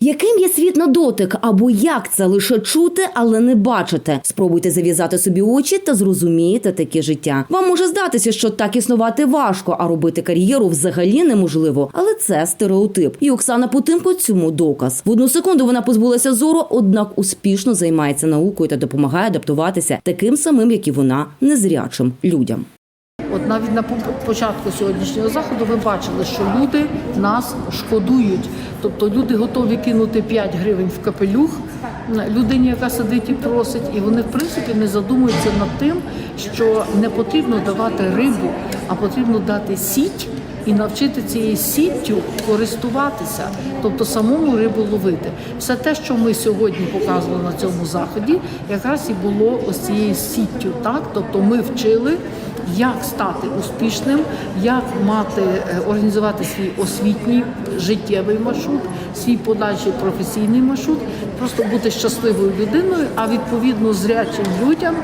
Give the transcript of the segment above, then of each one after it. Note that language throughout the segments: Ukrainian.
Яким є світ на дотик, або як це лише чути, але не бачити? Спробуйте зав'язати собі очі та зрозумієте таке життя. Вам може здатися, що так існувати важко, а робити кар'єру взагалі неможливо. Але це стереотип. І Оксана Путинко цьому доказ. В одну секунду вона позбулася зору, однак успішно займається наукою та допомагає адаптуватися таким самим, як і вона, незрячим людям. От навіть на початку сьогоднішнього заходу ви бачили, що люди нас шкодують. Тобто люди готові кинути 5 гривень в капелюх людині, яка сидить і просить, і вони в принципі не задумуються над тим, що не потрібно давати рибу, а потрібно дати сіть. І навчити цією сіттю користуватися, тобто самому рибу ловити. Все те, що ми сьогодні показували на цьому заході, якраз і було ось цією сіттю. Так, тобто ми вчили як стати успішним, як мати е, організувати свій освітній життєвий маршрут, свій подальший професійний маршрут, просто бути щасливою людиною, а відповідно зрячим людям.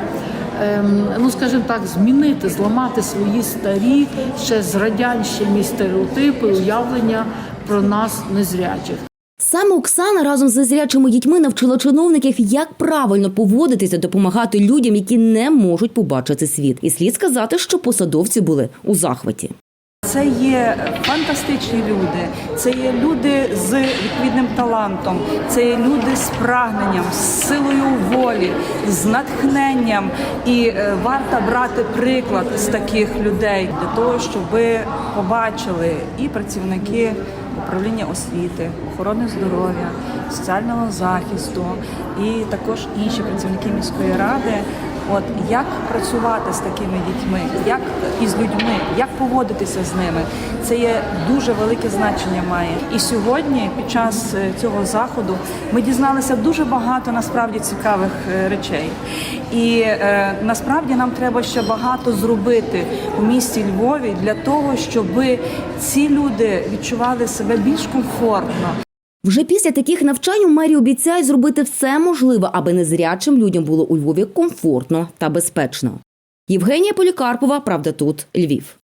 Ем, Ну, скажімо так, змінити, зламати свої старі ще з радянщині стереотипи, уявлення про нас незрячих. Саме Оксана разом з незрячими дітьми навчила чиновників, як правильно поводитися, допомагати людям, які не можуть побачити світ. І слід сказати, що посадовці були у захваті. Це є фантастичні люди, це є люди з відповідним талантом, це є люди з прагненням, з силою волі, з натхненням. І е, варто брати приклад з таких людей для того, щоб ви побачили і працівники управління освіти, охорони здоров'я, соціального захисту, і також інші працівники міської ради. От як працювати з такими дітьми, як із людьми, як поводитися з ними, це є дуже велике значення має. І сьогодні, під час е, цього заходу, ми дізналися дуже багато насправді цікавих е, речей. І е, насправді нам треба ще багато зробити у місті Львові для того, щоб ці люди відчували себе більш комфортно. Вже після таких навчань у мерії обіцяють зробити все можливе, аби незрячим людям було у Львові комфортно та безпечно. Євгенія Полікарпова, правда, тут Львів.